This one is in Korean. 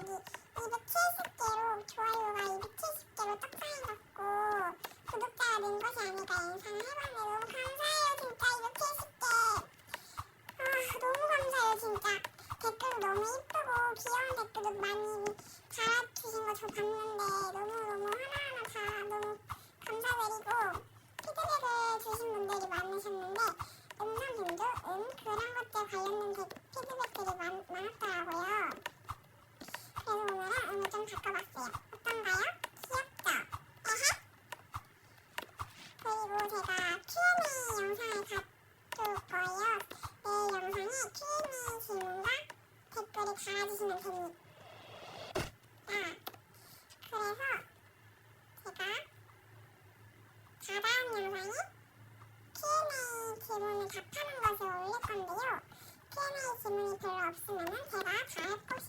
여기 270개로 좋아요가 270개로 떡상해갖고 구독자가 는 것이 아니라 인상을 해봤는데 너무 감사해요 진짜. 270개. 아 너무 감사해요 진짜. 댓글도 너무 이쁘고 귀여운 댓글도 많이 달아주신 거 저 봤는데 너무너무 하나하나 다 너무 감사드리고 피드백을 주신 분들이 많으셨는데 음성 빈도, 음 그런 것들 관련된 피드백들이 달아주시면 됩니다. 그래서 제가 다음 영상에 Q&A 질문을 답하는 것을 올릴 건데요. Q&A 질문이 별로 없으면 제가 다 읽고